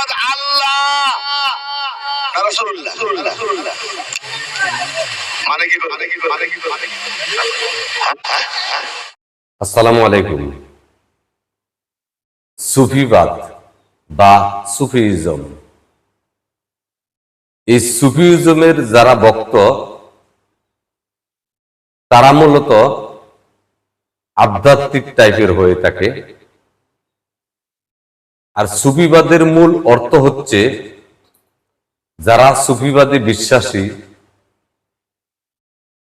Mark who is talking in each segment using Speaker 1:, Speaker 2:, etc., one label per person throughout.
Speaker 1: মোহাম্মদ আল্লাহ। মানে মানে মানে
Speaker 2: আসসালামু আলাইকুম। সুফিবাদ বা সুফিজম। এই সুফিজমের যারা ভক্ত তারা মূলত আধ্যাত্মিক টাইপের হয়ে থাকে। আর সুফিবাদের মূল অর্থ হচ্ছে যারা সুফিবাদে বিশ্বাসী,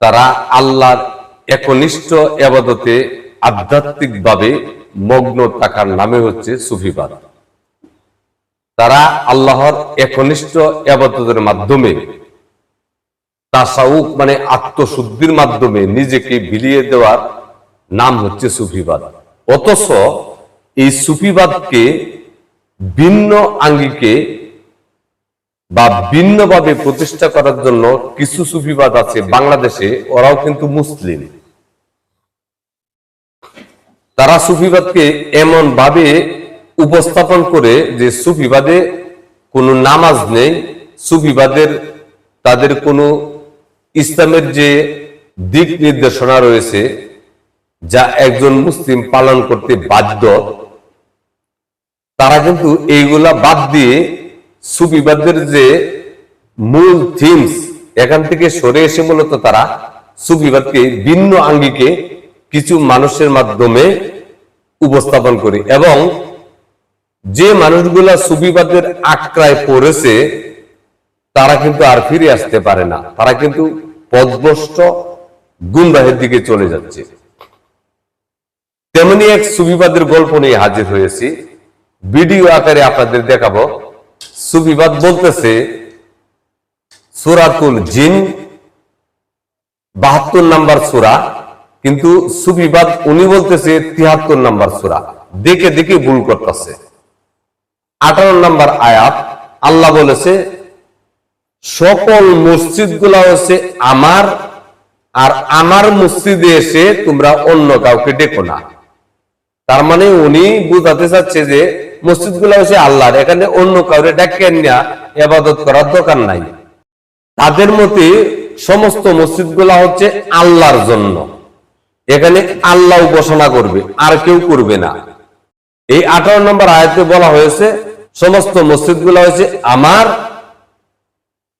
Speaker 2: তারা আল্লাহর একনিষ্ঠ আবাদতে আধ্যাত্মিকভাবে মগ্ন থাকার নামে হচ্ছে সুফিবাদ। তারা আল্লাহর একনিষ্ঠ আবাদতের মাধ্যমে তাসাউক মানে আত্মশুদ্ধির মাধ্যমে নিজেকে বিলিয়ে দেওয়ার নাম হচ্ছে সুফিবাদ। অথচ এই সুফিবাদকে ভিন্ন আঙ্গিকে বা ভিন্নভাবে প্রতিষ্ঠা করার জন্য কিছু সুফিবাদ আছে বাংলাদেশে, ওরাও কিন্তু মুসলিম। তারা সুফিবাদকে এমন ভাবে উপস্থাপন করে যে সুফিবাদে কোনো নামাজ নেই, সুফিবাদের তাদের কোনো ইসলামের যে দিক নির্দেশনা রয়েছে, যা একজন মুসলিম পালন করতে বাধ্য তারা কিন্তু এইগুলা বাদ দিয়ে সুফিবাদের যে মূল থিমস এখান থেকে সরে এসে মূলত তারা সুফিবাদকে, ভিন্ন আঙ্গিকে কিছু মানুষের মাধ্যমে উপস্থাপন করে এবং যে মানুষগুলা সুফিবাদের আক্রায় পড়েছে, তারা কিন্তু আর ফিরে আসতে পারে না। তারা কিন্তু পদভ্রষ্ট গুমরাহের দিকে চলে যাচ্ছে। তেমনি এক সুবিবাদের গল্প নিয়ে হাজির হয়েছি। ভিডিও আকারে আপনাদের দেখাবো। সুফিবাদ বলতেছে, সুরাতুল জিন, বাহাত্তর নাম্বার সুরা, কিন্তু সুফিবাদ উনি বলতেছে তিয়াত্তর নাম্বার সুরা। দেখে দেখে ভুল করতেছে। আঠারো নাম্বার আয়াত, আল্লাহ বলেছে, সকল মসজিদগুলা হচ্ছে আমার, আর আমার মসজিদে এসে তোমরা অন্য কাউকে ডেকো না। তার মানে উনি বুঝাতে চাচ্ছে যে মসজিদগুলা হচ্ছে আল্লাহর, এখানে অন্য কাউরে ডাকেন না এবাদত করার দরকার নাই। তাদের মতে সমস্ত মসজিদগুলা হচ্ছে আল্লাহর জন্য। এখানে আল্লাহ উপাসনা করবে, আর কেউ করবে না। এই আঠারো নম্বর আয়াতে বলা হয়েছে, সমস্ত মসজিদগুলা হয়েছে আমার,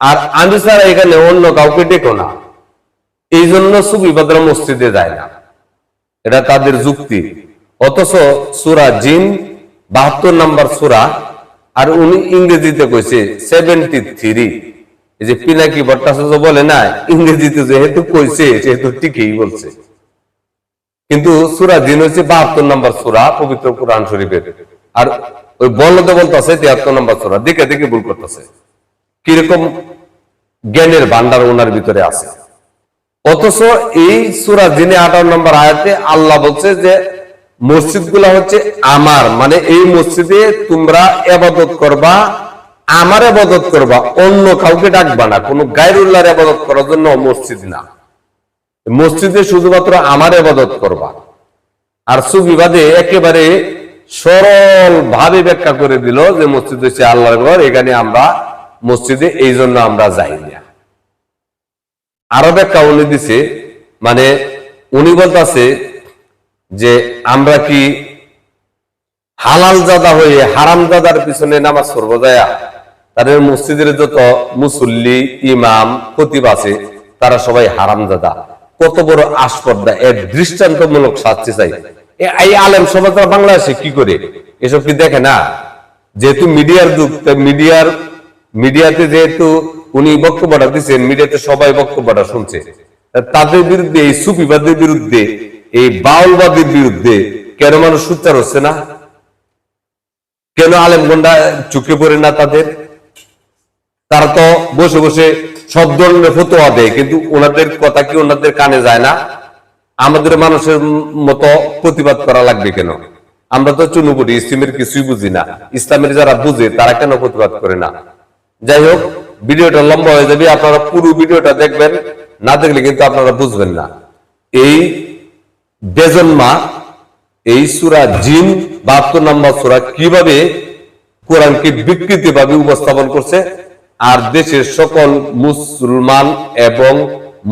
Speaker 2: আর আমি ছাড়া এখানে অন্য কাউকে ডেকো না। এই জন্য সুবিবাদরা মসজিদে যায় না। এটা তাদের যুক্তি। অথচ সুরা জিন বাহাত্তর নাম্বার সুরা, আর উনি ইংরেজিতে কইছে সেভেন্টি থ্রি এই যে পিনাকি ভট্টাচার্য বলে না, ইংরেজিতে যেহেতু কইছে, সেহেতু ঠিকই বলছে। কিন্তু সুরা জিন হচ্ছে বাহাত্তর নাম্বার সুরা, পবিত্র কোরআন শরীফের। আর ওই বলতে বলতেছে তিয়াত্তর নাম্বার সুরা, দেখে দেখে ভুল করতেছে। কীরকম জ্ঞানের ভান্ডার ওনার ভিতরে আছে। অথচ এই সুরা জিনে আঠারো নম্বর আয়াতে আল্লাহ বলছে যে মসজিদ হচ্ছে আমার মানে এই মসজিদে তোমরা এবাদত করবা, আমার আবাদত করবা, অন্য কাউকে ডাকবা না, কোন গায়রুল্লাহর আবাদত করার জন্য মসজিদ না। মসজিদে শুধুমাত্র আমার আবাদত করবা। আর সুবিবাদে একেবারে সরল ভাবে ব্যাখ্যা করে দিল যে মসজিদ হচ্ছে আল্লাহর ঘর, এখানে আমরা মসজিদে এই জন্য আমরা যাই না। আরও ব্যাখ্যা উনি দিছে মানে উনি বলতেছে যে আমরা কি হালাল জাদা হয়ে হারাম জাদার পিছনে নামাজ পড়ব তাদের মসজিদের যত মুসল্লি, ইমাম, খতিব আছে, তারা সবাই হারাম জাদা। কত বড় আস্পর্দা এর দৃষ্টান্তমূলক শাস্তি চাই। এই আলেম সমাজ বাংলাদেশে কি করে? এসব কি দেখে না? যেহেতু মিডিয়ার যুগ মিডিয়ার, মিডিয়াতে যেহেতু উনি বক্তব্যটা দিচ্ছেন, মিডিয়াতে সবাই বক্তব্যটা শুনছে। তাদের বিরুদ্ধে, এই সুফিবাদের বিরুদ্ধে এই বাউলবাদের বিরুদ্ধে কেন মানুষ সুচার হচ্ছে না? কেন আলেমগন্ডা চুকে পড়ে না তাদের? তারা তো বসে বসে সব ধরনের ফতোয়া দেয়, কিন্তু ওনাদের কথা কি ওনাদের কানে যায় না? আমাদের মানুষের মতো প্রতিবাদ করা লাগবে কেন? আমরা তো চুনুপুটি, ইসলামের কিছুই বুঝি না। ইসলামের যারা বুঝে, তারা কেন প্রতিবাদ করে না? যাই হোক, ভিডিওটা লম্বা হয়ে যাবে, আপনারা পুরো ভিডিওটা দেখবেন, না দেখলে কিন্তু আপনারা বুঝবেন না। এই বেজন্মা, এই সুরা জিন, বাহাত্তর নম্বর সুরা কীভাবে কোরআনকে বিকৃতিভাবে উপস্থাপন করছে? আর দেশের সকল মুসলমান এবং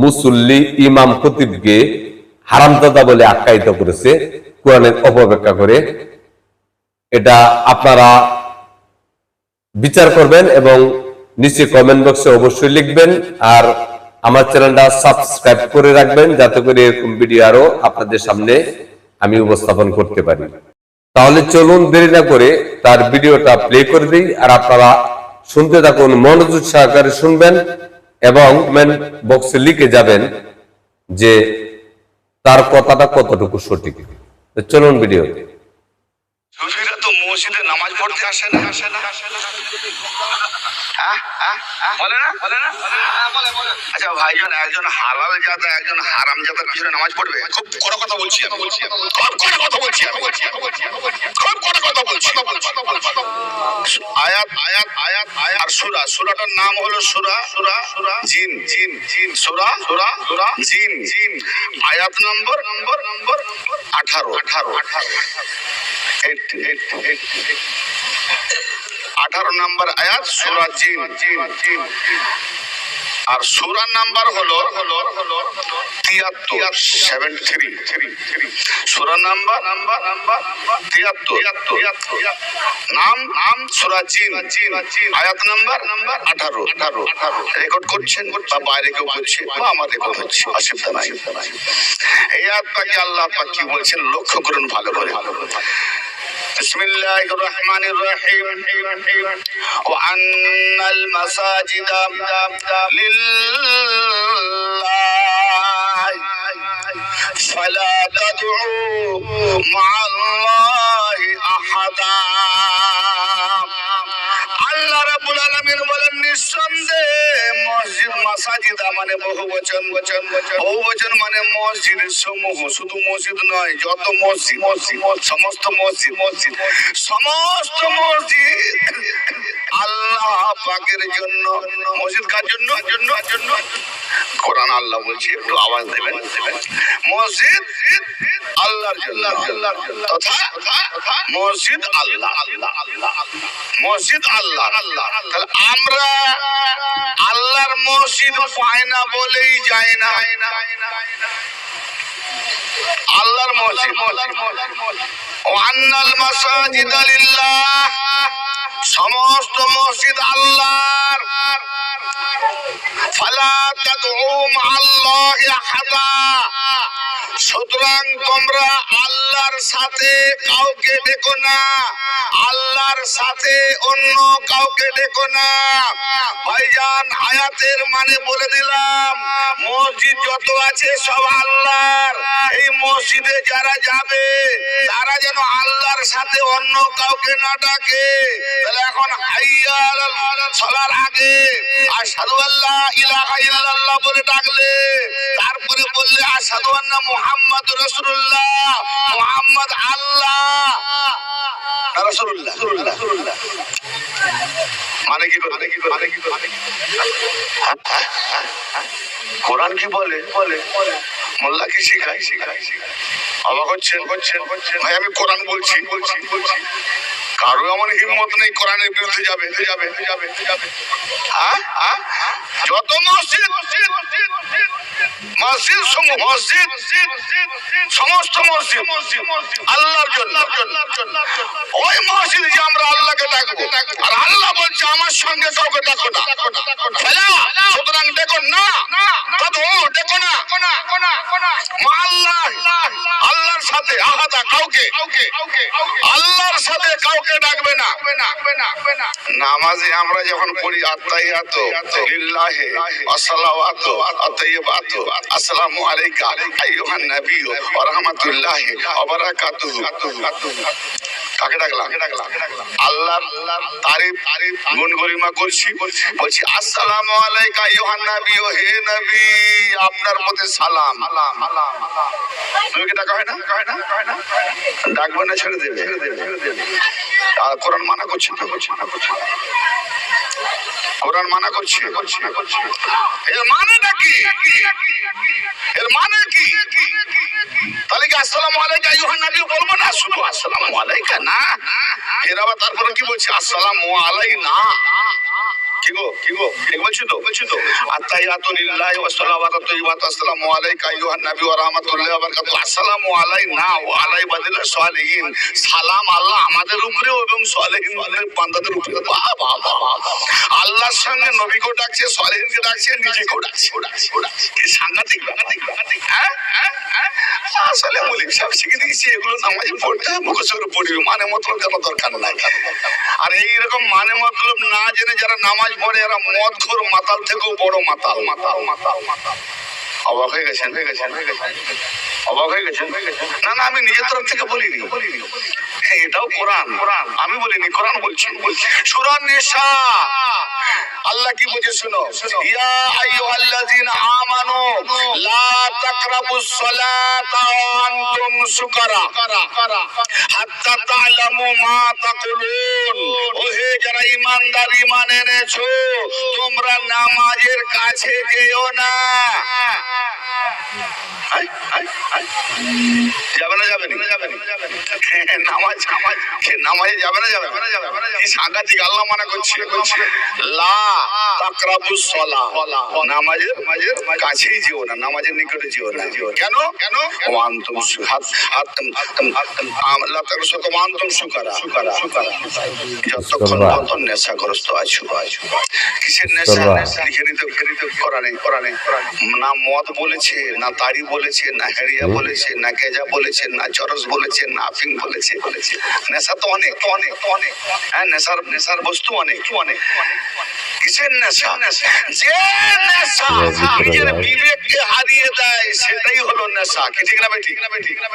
Speaker 2: মুসল্লি ইমাম খতিবকে হারামদাদা বলে আখ্যায়িত করেছে কোরআনের অপব্যাখ্যা করে। এটা আপনারা বিচার করবেন এবং নিচে কমেন্ট বক্সে অবশ্যই লিখবেন। আর আমার চ্যানেলটা সাবস্ক্রাইব করে রাখবেন, যাতে করে এরকম ভিডিও আরও আপনাদের সামনে আমি উপস্থাপন করতে পারি। তাহলে চলুন দেরি না করে তার ভিডিওটা প্লে করে দিই, আর আপনারা শুনতে থাকুন, মনোযোগ সহকারে শুনবেন এবং কমেন্ট বক্সে লিখে যাবেন যে তার কথাটা কতটুকু সঠিক। চলুন
Speaker 1: তো মসজিদে নামাজ পড়তে আসে না আসে না আসে না? বলে না বলে না আচ্ছা ভাইজান একজন হালাল জাত একজন হারাম জাতের পিছনে নামাজ পড়বে খুব কড়া কথা বলছি আমি বলছি। খুব কড়া কথা বলছি আমি বলছি। খুব কড়া কথা বলছি আয়াত আয়াত আয়াত আয়াত আর সূরা সূরাটার নাম হলো সূরা সূরা সূরা জিন জিন জিন সূরা সূরা সূরা জিন জিন আয়াত নম্বর নম্বর নম্বর 18 18 আঠারো নাম্বার আয়াত সুরা জিন। আর সুরা নাম্বার হলো হলো হলো তিয়াত্তর সেভেন থ্রি থ্রি থ্রি সুরা নাম্বার তিয়াত্তর। নাম নাম সুরা জিন। আয়াত নাম্বার নাম্বার আঠারো। আঠারো আঠারো রেকর্ড করছেন বা বাইরে কেউ করছে বা আমার রেকর্ড হচ্ছে, অসুবিধা নাই। এই আয়াতটাকে আল্লাহ পাক বলছেন? লক্ষ্য করুন ভালো করে ভালো করে। بسم الله الرحمن الرحيم وأن المساجد لله فلا تدعوا مع الله أحدا আল্লাহ রাব্বুল আলামিন বলেন নিঃসন্দেহে মসজিদ মাসাজিদা মানে বহু বচন বচন। বহু বচন মানে মসজিদ সমূহ, শুধু মসজিদ নয়, যত মসজিদ মসজিদ সমস্ত মসজিদ মসজিদ। সমস্ত মসজিদ আল্লাহ পাকের জন্য মসজিদ কার জন্য জন্য জন্য। কোরআন আল্লাহ বলছে, একটু আওয়াজ দেবেন। মসজিদ আল্লাহর জন্য। মসজিদ আল্লাহ। মসজিদ আল্লাহ। আল্লাহ আমরা আল্লাহর মসজিদ পাই না বলেই যাই না। আল্লাহর মসজিদ। মাসাজিদ লিল্লাহ। সমস্ত মসজিদ আল্লাহর। فلا تدعوا مع الله أحدا. সুতরাং তোমরা আল্লাহর সাথে কাউকে ডেকো না। আল্লাহর সাথে অন্য কাউকে ডেকো না। ভাইজান, আয়াতের মানে বলে দিলাম, মসজিদ যত আছে সব আল্লাহর। এই মসজিদে যারা যাবে, তারা যেন আল্লাহর সাথে অন্য কাউকে না ডাকে। তাহলে এখন হাইয়াল চলার আগে আশহাদু আল্লাহ ইলাহা ইল্লাল্লাহ বলে ডাকলে, তারপরে বললে আশহাদু আন্না মুহাম্মদ রাসূলুল্লাহ, মুহাম্মদ আল্লাহ। না মানে কি মানে কি কি করে? কোরআন কি বলে? বলে মোল্লা কি হচ্ছেন? ভাই, আমি কোরআন বলছি। বলছি বলছি কারও এমন হিম্মত নেই কোরআনের বিরুদ্ধে যাবে যাবে যাবে যাবে। হ্যাঁ? হ্যাঁ? যত মসজিদ মসজিদ মসজিদ সমূহ মসজিদ সমস্ত মসজিদ আল্লাহর জন্য। ওই মসজিদ যে আমরা আল্লাহকে ডাকবো আর আল্লাহ বলছে আমার সঙ্গে কাউকে ডাকো না। ফেলা সুতরাং দেখো না দেখো না। আল্লাহ আল্লাহর সাথে আহাদা কাউকে আল্লাহর সাথে কাউকে ডাকবে না। নামাজে আমরা যখন পড়ি আত্মাইয়াত লিল্লাহি আসসালাওয়াতু আতাইয়াবাতু আসসালামু আলাইকা আইয়ুহান নবী ওয়া রাহমাতুল্লাহি ওয়া বারাকাতুহু কাকে ডাকলাম? আল্লাহর তারিফ, গুণ গরিমা করছি। বলছি, আসসালামু আলাইকা ইউহান নবী ও হে নবী, আপনার প্রতি সালাম। ডাকা হয় না? ডাকবে না, ছেড়ে দেবে। কোরআন মানা করছে তো করছে না করছে না। কোরআন মানা করছে? এর মানেটা কি? এর মানে কি? তাহলে কি আসসালামু আলাইকা ইউহান নবী বলব না? শুধু আসসালামু আলাইকা না? এর আবার তারপরে কি বলছে? আসসালাম আলাই না কি তো, বলছি তো। আত্তাহিয়াতু আল্লাহ আমাদের উপরেও এবং ডাকছে, সালেহিনকে ডাকছে, নিজেকেও ডাকছে। সাংঘাতিক হ্যাঁ? হ্যাঁ? হ্যাঁ? আসলে মলিক সাহেব শিখে দিয়েছি, এগুলো নামাজে পড়তে মুখস্থ করে পড়বি। মানে মতলব জানা দরকার নাই। আর এইরকম মানে মতলব না জেনে যারা নামাজ পড়ে এরা মদ খোর মাতাল থেকেও বড় মাতাল মাতাল মাতাল মাতাল। অবাক হয়ে গেছেন হয়ে গেছেন হয়ে গেছেন। অবাক হয়ে গেছেন না না, আমি নিজের তরফ থেকে বলিনি বলিনি। হ্যাঁ, এটাও কোরআন। কোরআন। আমি বলিনি কোরআন বলছি। সুরান নেশা। আল্লাহ কি শুনো? ইয়া আইয়ুহাল্লাযিনা আমানু লা তাকরাবুস সালাতা ওয়া আনতুম সুকারা হাত্তা তা'লামু মা তাকুলুন। ওহে যারা ঈমানদার ঈমান এনেছো তোমরা নামাজের কাছে যেও না। যাবে না যাবে না? যাবে না নামাজ নামাজ সে নামাজে যাবে না যাবে? কি সাংঘাতিক আল্লাহ মানা করছে। করছে লা তাকরাবুস সালাহ নামাজের নামাজের কাছেই যেও না নামাজের নিকটে যেও না। কেন? কেন? ওয়ান্তুম সু- হাত হাত আল্লাহ তাআলা সত ওয়ান্তুম সুকারা সুকারা যতক্ষণ। নেশাগ্রস্ত আছো। আছো কিসের নেশা? লিখে নিতে লিখে কোরআনে কোরআনে না মদ বলেছে না তাড়ি বলেছে না হেরিয়া বলেছে না গেজা বলেছে না চরস বলেছে না আফিং বলেছে বলেছে। নেশা তো অনেক তো অনেক তো অনেক। হ্যাঁ নেশার নেশার বস্তু অনেক। অনেক কিসের নেশা? যে নেশা নিজের বিবেককে হারিয়ে দেয় সেটাই হলো নেশা। কি ঠিক না ঠিক না ঠিক না